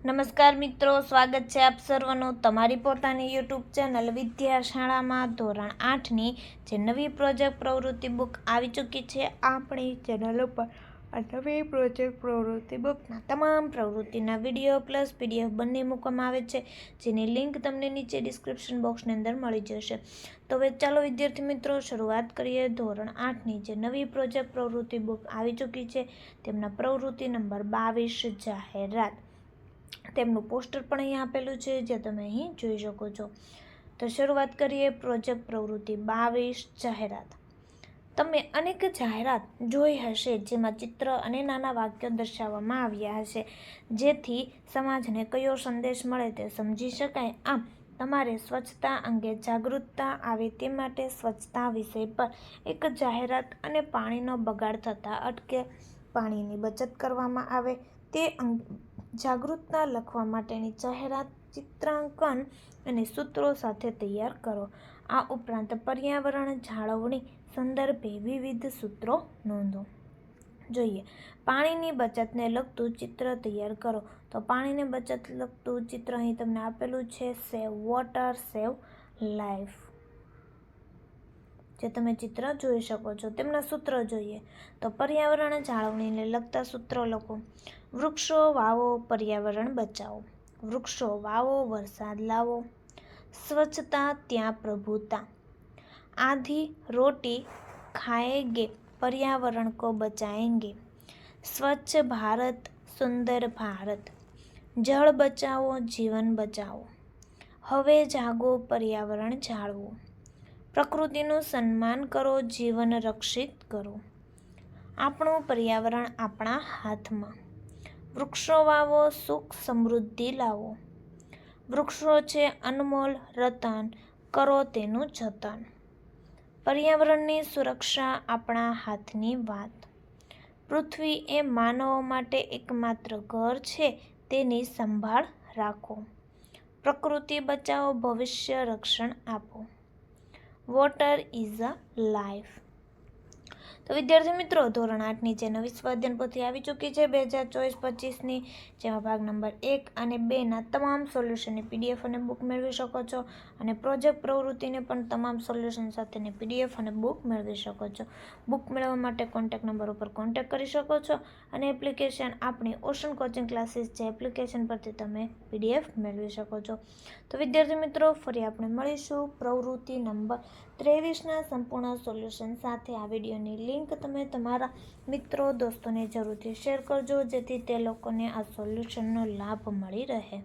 નમસ્કાર મિત્રો, સ્વાગત છે આપ સર્વનું તમારી પોતાની યુટ્યુબ ચેનલ વિદ્યાશાળામાં ધોરણ આઠની જે નવી પ્રોજેક્ટ પ્રવૃત્તિ બુક આવી ચૂકી છે, આપણી ચેનલ ઉપર. આ નવી પ્રોજેક્ટ પ્રવૃત્તિ બુકના તમામ પ્રવૃત્તિના વીડિયો પ્લસ પીડીએફ બંને મૂકવામાં આવે છે, જેની લિંક તમને નીચે ડિસ્ક્રિપ્શન બોક્સની અંદર મળી જશે. તો હવે ચાલો વિદ્યાર્થી મિત્રો, શરૂઆત કરીએ. ધોરણ આઠની જે નવી પ્રોજેક્ટ પ્રવૃત્તિ બુક આવી ચૂકી છે, તેમના પ્રવૃત્તિ નંબર બાવીસ જાહેરાત. તેમનું પોસ્ટર પણ અહીં આપેલું છે, જે તમે અહીં જોઈ શકો છો. તો શરૂઆત કરીએ પ્રોજેક્ટ પ્રવૃત્તિ, બાવીસ જાહેરાત. તમે અનેક જાહેરાત જોઈ હશે, જેમાં ચિત્ર અને નાના વાક્યો દર્શાવવામાં આવ્યા હશે. જેથી સમાજને કયો સંદેશ મળે તે સમજી શકાય. આમ, તમારે સ્વચ્છતા અંગે જાગૃતતા આવે તે માટે સ્વચ્છતા વિષય પર એક જાહેરાત અને પાણીનો બગાડ થતાં અટકે પાણીની બચત કરવામાં આવે તે અંગે જાગૃતતા લખવા માટેની જાહેરાત, ચિત્રાંકન અને સૂત્રો સાથે તૈયાર કરો. આ ઉપરાંત પર્યાવરણ જાળવણી સંદર્ભે વિવિધ સૂત્રો નોંધો. જોઈએ, પાણીની બચતને લગતું ચિત્ર તૈયાર કરો. તો પાણીને બચત લગતું ચિત્ર અહીં તમને આપેલું છે, સેવ વોટર, સેવ લાઈફ. જે તમે ચિત્ર જોઈ શકો છો, તેમના સૂત્રો જોઈએ. તો પર્યાવરણ જાળવણીને લગતા સૂત્રો લખો. વૃક્ષો, વાવો, પર્યાવરણ બચાવો. વૃક્ષો, વાવો, વરસાદ લાવો. સ્વચ્છતા, ત્યાં પ્રભુતા. આધી રોટી ખાએંગે પર્યાવરણ કો બચાએંગે સ્વચ્છ ભારત, સુંદર ભારત. જળ બચાવો, જીવન બચાવો. હવે જાગો, પર્યાવરણ જાળવો. પ્રકૃતિનું સન્માન કરો, જીવન રક્ષિત કરો. આપણું પર્યાવરણ આપણા હાથમાં. વૃક્ષો વાવો, સુખ સમૃદ્ધિ લાવો. વૃક્ષો છે અનમોલ રતન, કરો તેનું જતન. પર્યાવરણની સુરક્ષા આપણા હાથની વાત. પૃથ્વી એ માનવો માટે એકમાત્ર ઘર છે, તેની સંભાળ રાખો. પ્રકૃતિ બચાવો, ભવિષ્ય રક્ષણ આપો. વોટર ઇઝ અ લાઈફ તો વિદ્યાર્થી મિત્રો, ધોરણ આઠની જે નવી સ્વાધ્યાયન આવી ચૂકી છે, બે હજાર ચોવીસ પચીસની, જેમાં ભાગ નંબર એક અને બેના તમામ સોલ્યુશનની પીડીએફ અને બુક મેળવી શકો છો અને પ્રોજેક્ટ પ્રવૃત્તિને પણ તમામ સોલ્યુશન સાથેની પીડીએફ અને બુક મેળવી શકો છો. બુક મેળવવા માટે કોન્ટેક્ટ નંબર ઉપર કોન્ટેક્ટ કરી શકો છો અને એપ્લિકેશન આપણી ઓશન કોચિંગ ક્લાસીસ જે એપ્લિકેશન પરથી તમે પીડીએફ મેળવી શકો છો. તો વિદ્યાર્થી મિત્રો, ફરી આપણે મળીશું. પ્રવૃત્તિ નંબર ત્રેવીસના સંપૂર્ણ સોલ્યુશન સાથે આ વિડીયોની લિંક તમે તમારા મિત્રો, દોસ્તોને જરૂરથી શેર કરજો, જેથી તે લોકોને આ સોલ્યુશનનો લાભ મળી રહે.